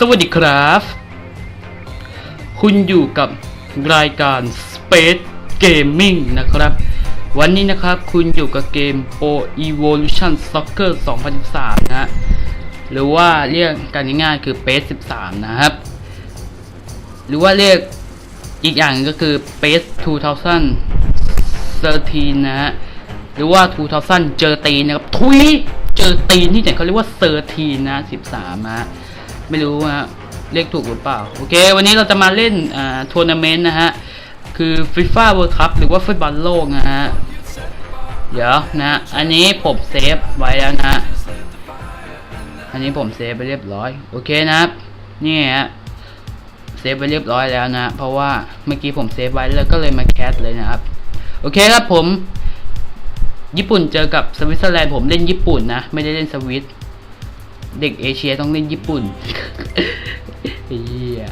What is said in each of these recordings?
สวัสดีครับ คุณอยู่กับรายการ Space Gaming นะครับ วันนี้นะครับคุณอยู่กับเกม Pro Evolution Soccer 2013 นะฮะ หรือว่าเรียกกันง่ายๆคือ PES 13 นะครับ หรือว่าเรียกอีกอย่างก็คือ PES 2013 นะฮะ หรือว่า 2000 เจอตีนะครับ ทุย เจอตีนที่ไหนเขาเรียกว่าเซอร์ทีนนะ13นะ ไม่รู้นะเรียกถูกหรือเปล่า โอเค วันนี้เราจะมาเล่นอ่าทัวร์นาเมนต์นะฮะ คือ FIFA World Cup หรือว่าฟุตบอลโลกนะฮะ เดี๋ยวนะ อันนี้ผมเซฟไว้แล้วนะ อันนี้ผมเซฟไปเรียบร้อย โอเคนะครับ นี่ฮะ เซฟไปเรียบร้อยแล้วนะ เพราะว่าเมื่อกี้ผมเซฟไว้แล้วก็เลยมาแคสเลยนะครับ โอเคครับผม ญี่ปุ่นเจอกับสวิตเซอร์แลนด์ผมเล่นญี่ปุ่นนะ ไม่ได้เล่นสวิต เด็กเอเชียต้องเล่นญี่ปุ่นเฮีย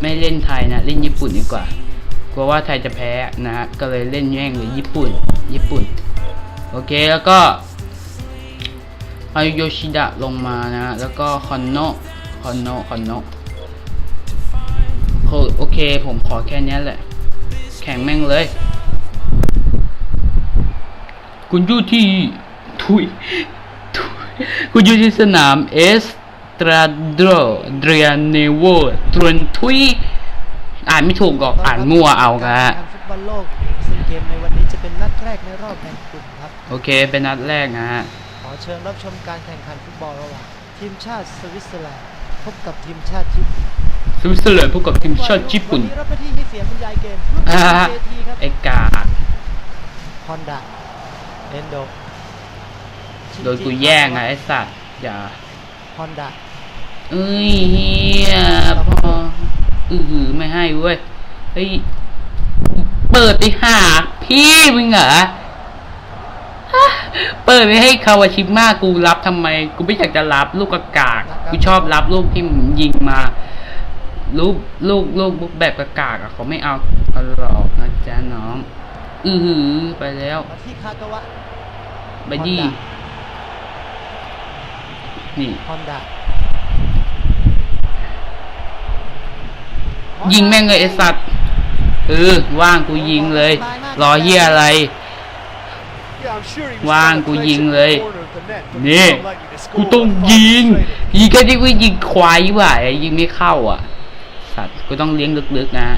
ไม่เล่นไทยนะ เล่นญี่ปุ่นดีกว่ากลัวว่าไทยจะแพ้นะฮะก็เลยเล่นแย่งเลยญี่ปุ่น ญี่ปุ่น โอเคแล้วก็อายุโยชิดะลงมานะแล้วก็คอนโนคอนโนคอนโนโอเค ผมขอแค่นี้แหละ แข่งแม่งเลย คุณยู่ที่ทุย คุณอยู่ที่สนามเอสตราโดเดรียนเนโวตรนทุยอ่านไม่ถูกหรอกอ่านมั่วเอากะการฟุตบอลโลกซึ่งเกมในวันนี้จะเป็นนัดแรกในรอบแบ่งกลุ่มครับ โอเค เป็นนัดแรกนะฮะ ขอเชิญรับชมการแข่งขันฟุตบอลระหว่างทีมชาติสวิตเซอร์แลนด์พบกับทีมชาติญี่ปุ่นสวิตเซอร์แลนด์พบกับทีมชาติญี่ปุ่นวันนี้รับหน้าที่ให้เสียงบรรยายเกมลูกอ่าเวทีครับไอ้กากฮอนดาเอนโด โดนกูแย่งไงไอ้สัตว์อย่าฮอนดาเอ้ยเฮียพออือหือไม่ให้เว้ยเฮ้ยเปิดไปหาพี่มึงเหรอฮะเปิดไปให้คาวาชิมากูรับทำไม กูไม่อยากจะรับลูกกากากกูชอบรับลูกที่มึงยิงมาลูกลูกลูกแบบกากากอะเขาไม่เอาเอาหรอกนะจ๊ะน้อง อือหือไปแล้วมาที่คากาวะบายี่ นี่ ฮอนดายิงแม่งเลยไอสัตว์เออว่างกูยิงเลย รอเฮียอะไร ว่างกูยิงเลย นี่ กูต้องยิง ยิงแค่ที่กูยิงควายว่ะไอ้ยิงไม่เข้าอะ สัตว์กูต้องเลี้ยงลึกๆนะ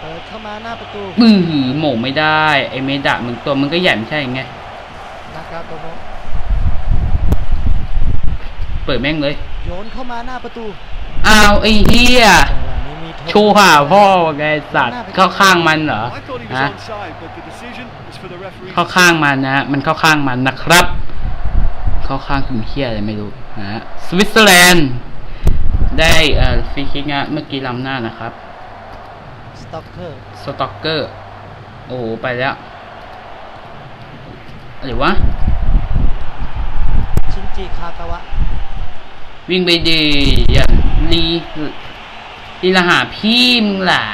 เปิดเข้ามาหน้าประตูมือหือหม่งไม่ได้ ไอ้เมดะมึงตัวมึงก็ใหญ่ไม่ใช่ไง นากาโตโมะ เปิดแม่งเลย โยนเข้ามาหน้าประตูอ้าวไอ้เฮียจังหวะนี้มีโทษโชว์หาพ่อไงสัตว์เข้าข้างมันเหรอฮะเข้าข้างมันนะฮะมันเข้าข้างมันนะครับ เข้าข้างคุณเฮียอะไรไม่รู้นะฮะสวิตเซอร์แลนด์ได้เอ่อฟรีคิกนะเมื่อกี้ลำหน้านะครับสต็อกเกอร์สต็อกเกอร์โอ้โหไปแล้วอะไรวะชินจิคากาวะ วิ่งไปดีอย่าลีลีละหาพี่มึงหล่ะ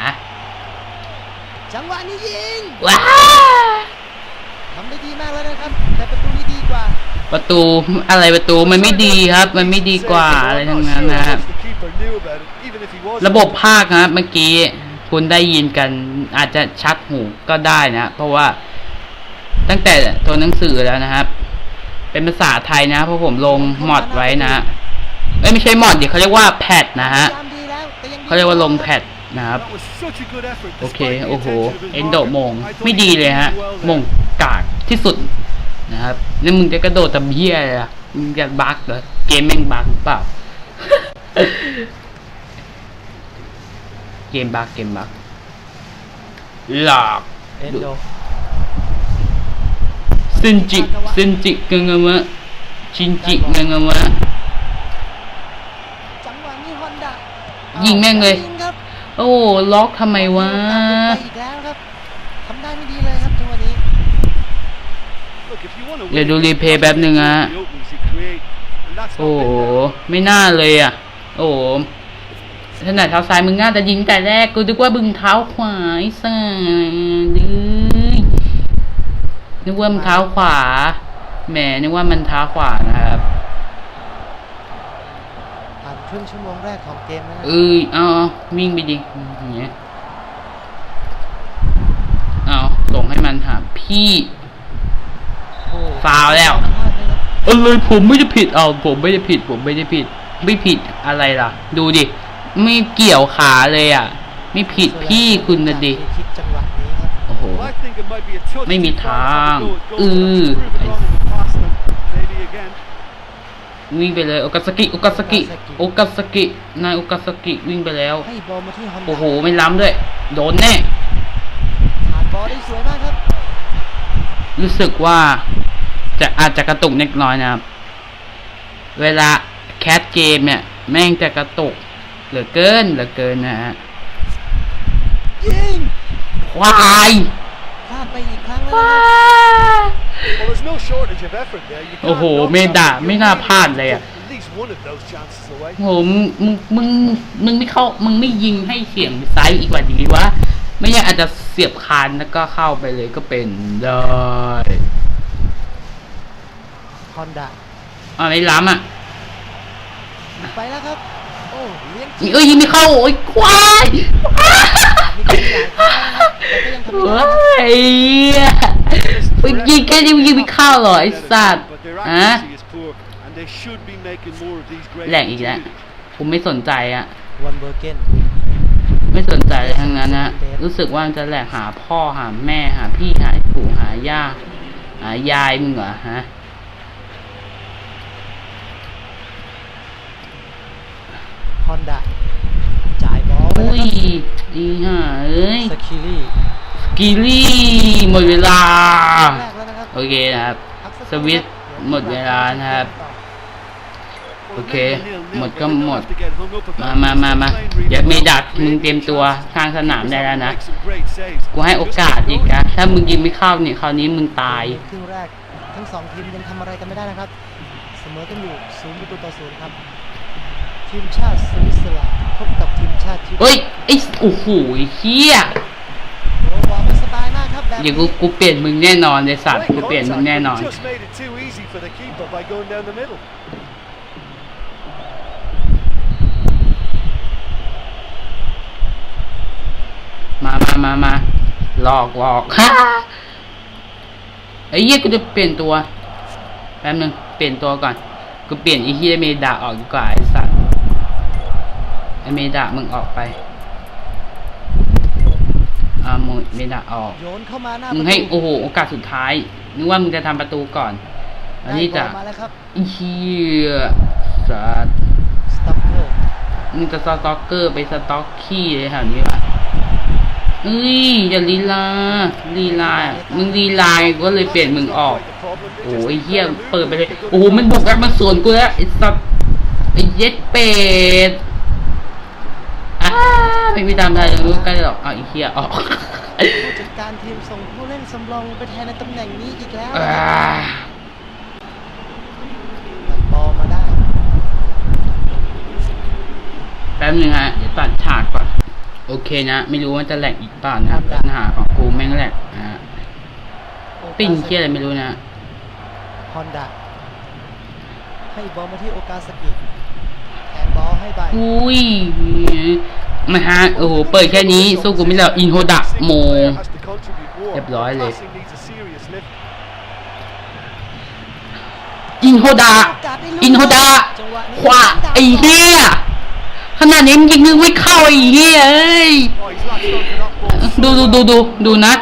จังหวะนี้ยิงว้าทำได้ดีมากแล้วนะครับ แต่ประตูนี้ดีกว่า ประตูอะไรประตูมันไม่ดีครับ มันไม่ดีกว่าอะไรทั้งนั้นนะครับ ระบบภาคนะครับเมื่อกี้คุณได้ยินกันอาจจะชัดหูก็ได้นะเพราะว่าตั้งแต่ตัวหนังสือแล้วนะครับ เป็นภาษาไทยนะเพราะผมลงมอดไว้นะ เอ้ยไม่ใช่มอดดิเขาเรียกว่าแพดนะฮะพยายามดีแล้วแต่ยังเขาเรียกว่าลงแพดนะครับ โอเค โอ้โห เอนโดมง ไม่ดีเลยฮะ มงกากที่สุดนะครับแล้วมึงจะกระโดดตะเบี้ยอะไรล่ะมึงจะบั๊กเหรอ เกมแม่งบั๊กหรือเปล่า เกมบั๊กเกมบั๊กหลอกเอนโดซินจิซินจิกังามะชินจิกังามะ จังหวะนี้ฮอนดา ยิยิงแม่งเลย ครับโอ้ล็อกทำไมวะตามบุกไปอีกแล้วครับทำได้ไม่ดีเลยครับจังหวะนี้ เดี๋ยวดูรีเพย์แป๊บหนึ่งฮะ โอ้โหไม่น่าเลยอะ โอ้โหขนาดเท้าซ้ายมึงน่าจะยิงแต่แรกกูนึกว่าบึงเท้าขวาไอ้สัสดื้อนึกว่ามันเท้าขวาแหมนึกว่ามันเท้าขวานะ รับครึ่งชั่วโมงแรกของเกมนะเอ้ยเอาเอาวิ่งไปดิอย่างเงี้ยเอาส่งให้มันหาพี่โอ้ฟาวแล้วพลาดไหมครับเออเลยผมไม่ได้ผิดเอาผมไม่ได้ผิด ผมไม่ได้ผิด ไม่ผิดอะไรล่ะ ดูดิ ไม่เกี่ยวขาเลยอะ ไม่ผิดพี่คุณนะดิจากฟรีคิกจังหวะนี้ครับโอ้โห Well, I think it might be a touch ไม่มี too far ทาง to go. It goes อือ วิ่งไปเลยโอกาสกิโอกาสกิโอกาสกินายโอกาสกิวิ่งไปแล้วให้บอลมาที่ฮอนด้าโอ้โหไม่ล้ำด้วย โดนแน่ผ่านบอลได้สวยมากครับ รู้สึกว่าจะอาจจะกระตุกเล็กน้อยนะครับ เวลาแคสเกมเนี่ย แม่งจะกระตุกเหลือเกินเหลือเกินนะฮะยิงควายพลาดไปอีกครั้งแล้ว ว้านะครับ Well, there's no shortage of effort there. You โอ้โห can't knock เม that, ดา but you ไม่น่า really พลาด need เลย to อะ get At least one of those chances away. โหมึงมึงมึงมึงไม่เข้ามึงไม่ยิงให้เสียงไซส์อีกกว่าดีวะไม่อย่างอาจจะเสียบคานแล้วก็เข้าไปเลยก็เป็นได้ฮอนด้าอ่าไม่ล้ำอะไปแล้วครับโอ้เลี้ยงเอ้ยยิงไม่เข้าโอ้ยควายมีตัวใหญ่ครั้งนะครับแต่ก็ยังทำไม่เฮ้ได้ย มึงยิงแค่นี้มึงยิงไม่เข้าเหรอไอ้สัตว์ But their ฮะ accuracy is poor, and they should be making more of these great แหลกอีกแล้ว opportunities. ผมไม่สนใจอะวันเบอร์เกนไม่สนใจเลยทั้งนั้นนะรู้สึกว่ามันจะแหลกหาพ่อหาแม่หาพี่หาปู่หาย่าหายายมึงเหรอฮะฮอนด้าจ่ายบอลไปอุ้แล้วยครับอีห่าเอ้ยสคิลี่ กิลี่หมดเวลาแรกแล้วนะครับโอเคนะครับพักสักสวิตช์หมดเวลานะครับ โอเค หมดก็หมด มามามามาเดี๋ยวเมดักมึงเตรียมตัวทางสนามได้แล้วนะ กูให้โอกาสอีกนะ ถ้ามึงยิงไม่เข้าเนี่ยคราวนี้มึงตายครึ่งแรกทั้งสองทีมยังทำอะไรกันไม่ได้นะครับ เสมอกันอยู่ศูนย์ประตูต่อศูนย์ครับ ทีมชาติสวิตเซอร์แลนด์พบกับทีมชาติชิลีเอ้ยไอ้โอ้โหไอ้เฮีย เดี๋ยวกูกูเปลี่ยนมึงแน่นอนเลยสัตว์กูเปลี่ยนมึงแน่นอน Just made it too easy for the keeper by going down the middle. มามามามาหลอกหลอกฮ่าไอ้เหี้ยกูจะเปลี่ยนตัวแป๊บนึงเปลี่ยนตัวก่อนกูเปลี่ยนไอ้เหี้ยเมดาออกดีกว่าไอ้สัตว์ไอ้เมดามึงออกไป อ่ามึงเมดาออกโยนเข้ามาหน้ามึงให้โอ้โหโอกาสสุดท้ายนึกว่ามึงจะทำประตูก่อน อันนี้จะได้บอลมาแล้วครับไอ้เหี้ยสัตว์สต็อกเกอร์มึงจะสต็อกเกอร์ไปสต็อกขี้เลยแถวนี้วะเอ้ยอย่าลีลาลีลาอะมึงลีลาก็เลยเปลี่ยนมึงออก โอ้ยเฮียเปิดไปเลย โอ้โหมันบุกกันมาสวนกูแล้วไอ้สัตว์ไอ้เย็ดเป็ดอ้า ไม่มีตามได้เลยใกล้หรอกเอาไอ้เฮียออกผู้จัดการทีมส่งผู้เล่นสำรองไปแทนในตำแหน่งนี้อีกแล้วอ่าตัดบอลมาได้ แป๊บนึงฮะเดี๋ยวตัดฉากก่อน โอเคนะ ไม่รู้ว่าจะแหลกอีกเปล่านะครับปัญหาของกูแม่งแหลกนะฮะปิ้งเคี้ยอะไรไม่รู้นะฮอนด้าให้บอลมาที่โอกาสกิแทงบอลให้ไปอุ้ย ไม่ฮะโอ้โหเปิดแค่นี้สู้กูไม่ได้อินโฮดะโมเรียบร้อยเลยอินโฮดะอินโฮดะขวาไอ้เหี้ยขนาดนี้ยิงนึงไม่เข้าไอ้เหี้ยเอ้ยดูดูดูดูดูนะ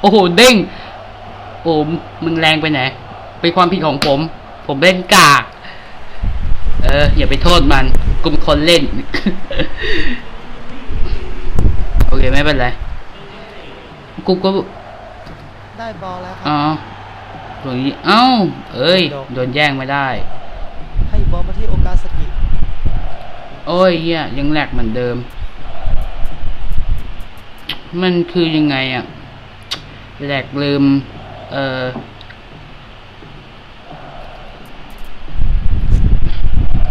โอ้โหเด้งโอ้มึงแรงไปไหนเป็นความผิดของผม ผมเล่นกากเอออย่าไปโทษมันกูเป็นคนเล่น ไม่เป็นไรกูก็ได้บอลแล้วคอ๋รัอบตรงนี้เอ้า เอ้ย โดนแย่งไม่ได้ ให้บอลมาที่โอกาสกิโอ้ยเฮียยังแหลกเหมือนเดิม มันคือยังไงอะแหลกลืม เอ่อ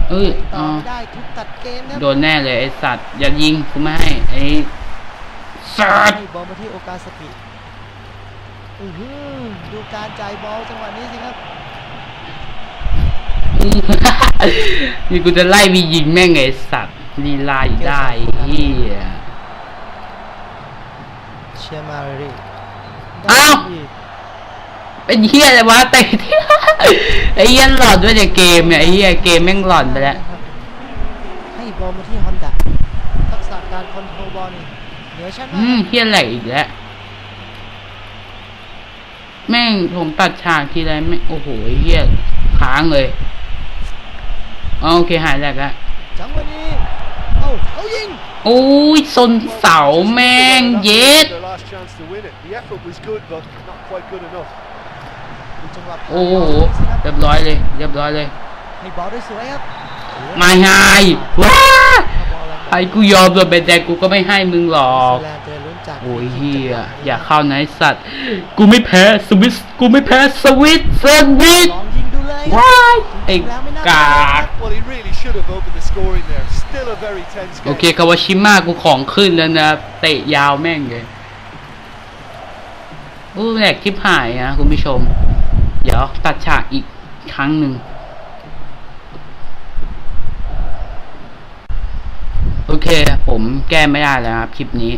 เอ้ยต่อ๋ออไม่ได้ทุกตัดเกมครับโดนแน่เลยไอ้สัตว์อย่ายิงกูไม่ให้ไอ้ สัตว์ให้บอลมาที่โอกาสกิอือหือดูการจ่ายบอลจังหวะนี้สิครับอืนี่กูจะไล่วียิงแม่งไงไอ้สัตว์ลีลาอยู่ได้เฮียเชียร์มารีอ้าวเป็นเฮียอะไรวะเตะที่ไอ้เฮียหลอนด้วยเนี่ยเกมเนี่ยไอ้เฮียเกมแม่งหลอนไปแล้วให้บอลมาที่ฮอนด้าทักษะการคอนโทรลบอลนี่ เหนือชั้นอืมากมเฮียแหลกอีกแล้ว แม่งผมตัดฉากทีไรไม่โอ้โหไอ้เฮียค้างเลยอ๋อโอเคหายแหลกแล้วจังหวะนี้เอ้าเขายิงโอ้ยซนเสาแม่งเย็ด Their last chance to win it. The effort was good, but not quite good enough. ดูจังหวะโอ้โหเรียบร้อยเลย เรียบร้อยเลยให้บอลได้สวยครับ ไม่ให้ว้าบอลแรง ไอ้กูยอมเลยเป็นแต่กูก็ไม่ให้มึงหรอกนิวซีแลนด์จะลุ้นจากโอ้ยเฮียอย่าเข้านะไอ้สัตว์ กูไม่แพ้สวิสกูไม่แพ้สวิสเซนวิสลองยิงดูเลยว้ายไอ้จริงๆแล้วไม่น่กาก Well, he really should have opened the scoring there. Still a very tense โอ game. เคคาวาชิมะกูของขึ้นแล้วนะ เตะยาวแม่งเลยโอ้แหลกทิพหายนะคุณผู้ชม เดี๋ยวตัดฉากอีกครั้งหนึ่ง โอ เคผมแก้ไม่ได้แล้วครับคลิปนี้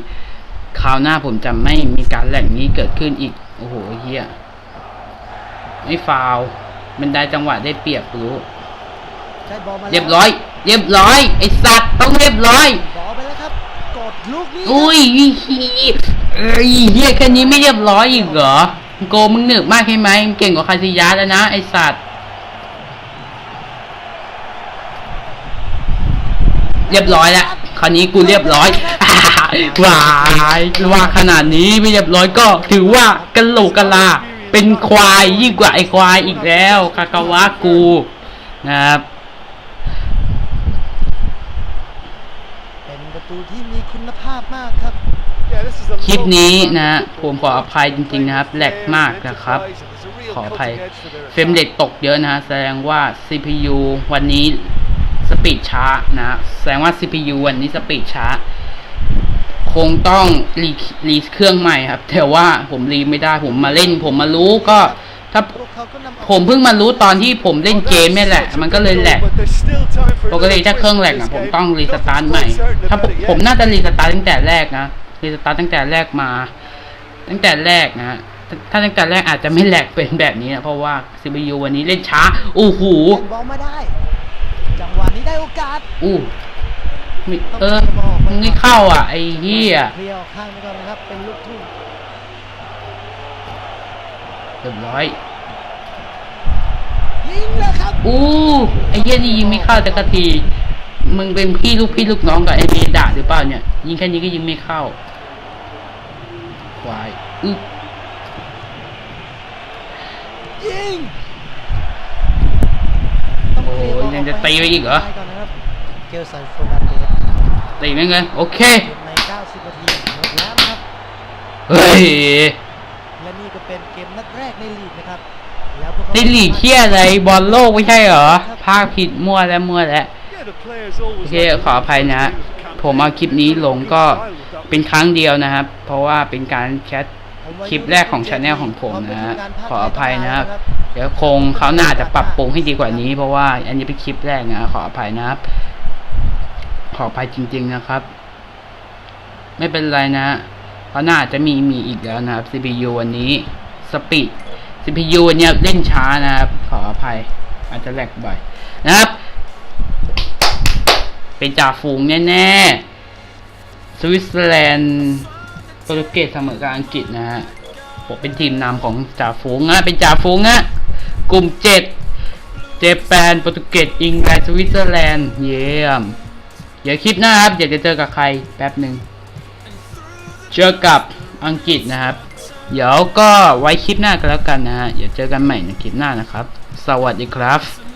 คราวหน้าผมจะไม่มีการแหล่งนี้เกิดขึ้นอีก โอ้โหเฮียไม่ฟาวล์มันได้จังหวะได้เปรียบรู้ได้บอลมาแล้วเรียบร้อย เรียบร้อยไอสัตว์ต้องเรียบร้อยบอลไปแล้วครับกดลูกนี้อุ้ยเฮียเอ้ยเฮียแค่นี้ไม่เรียบร้อยอีกเหรอโกมึงหนึบมากใช่ไหมมึงเก่งกว่าคาซิยาแล้วนะไอสัตว์เรียบร้อยแล้ว คราวนี้กูเรียบร้อยว้ายว่าขนาดนี้ไม่เรียบร้อยก็ ถือว่ากะโหลกกะลา เป็นควายยิ่งกว่าไอควายอีกแล้วคากาวะกูนะครับเป็นประตูที่มีคุณภาพมากครับ Yeah, this is a คลิป lovely นี้ run นะ of ผมขออภัยจริงๆนะครับแหลกมากนะครับ ขออภัยเฟรมเรทตกเยอะนะฮะแสดงว่า CPU วันนี้ สปีดช้านะแสดงว่า CPU วันนี้สปีดช้า คงต้องรีรีเครื่องใหม่ครับ แต่ว่าผมรีไม่ได้ผมมาเล่น ผมมารู้ก็ ถ้าผมเพิ่งมารู้ตอนที่ผมเล่นเกมนี่แหละ มันก็เลยแหลกปกติถ้าเครื่องแหลกอะผมต้องรีสตาร์ทใหม่ ถ้าผมน่าจะรีสตาร์ทตั้งแต่แรกนะรีสตาร์ทตั้งแต่แรกมา ตั้งแต่แรกนะถ้าตั้งแต่แรกอาจจะไม่แหลกเป็นแบบนี้นะเพราะว่า CPU วันนี้เล่นช้าโอ้โห นบอลมาได้จังหวะนี้ได้โอกาสอู้ไม่เออมึงไม่เข้าอะ ไอ้เหี้ยเคลียร์ออกข้างไปก่อนนะครับ เป็นลูกทุ่งเรียบร้อยยิงเลยครับอู้ไอ้เหี้ยนี่ยิงไม่เข้าแต่กะทีมึงเป็นพี่ลูกพี่ลูกน้องกับไอ้เมดาหรือเปล่าเนี่ย ยิงแค่นี้ก็ยิงไม่เข้าควายอึ๊บยิงโอ้ยยังจะตีไปอีกเหรอก่อนนะครับเกลสันโฟนันเดสตีแม่งเลยโอเคใน90นาทีหมดแล้วนะครับเฮ้ยและนี่ก็เป็นเกมนัดแรกในลีกนะครับแล้วพวกเขาในลีกเที่ยอะไรบอลโลกไม่ใช่เหรอภาคผิดมั่วแล้วมั่วแล้วโอเคขออภัยนะ ผมเอาคลิปนี้ลงก็เป็นครั้งเดียวนะครับ เพราะว่าเป็นการแคส คลิปแรกของช anel ของผมนะฮะขออภัยนะครับ เดี๋ยวคงเขาวหน่าจะปรับปรุงให้ดีกว่านี้ เพราะว่าอันนี้เป็นคลิปแรกนะขออภัยนะครับ ขออภัยจริง ๆนะครับ ไม่เป็นไรนะเขาวหน้าจะมีมีอีกแล้วนะครับ CPU วันนี้สปีด CPU วันเนี้ยเล่นช้านะครับ ขออภัย อาจจะแหลกบ่อยนะครับ เป็นจ่าฝูงแน่ๆสวิตเซอร์แลนด์ โปรตุเกสเสมอกับอังกฤษนะฮะผมเป็นทีมนำของจ่าฝูงอะเป็นจ่าฝูงอะกลุ่มเจ็ดเจแปนโปรตุเกสอังกฤษสวิตเซอร์แลนด์เยี่ยมเดี๋ยวคลิปหน้าครับเดี๋ยวจะเจอกับใครแป๊บหนึ่งเจอกับอังกฤษนะครับ เดี๋ยวก็ไว้คลิปหน้ากันแล้วกันนะฮะเดี๋ยวเจอกันใหม่ในคลิปหน้านะครับ สวัสดีครับ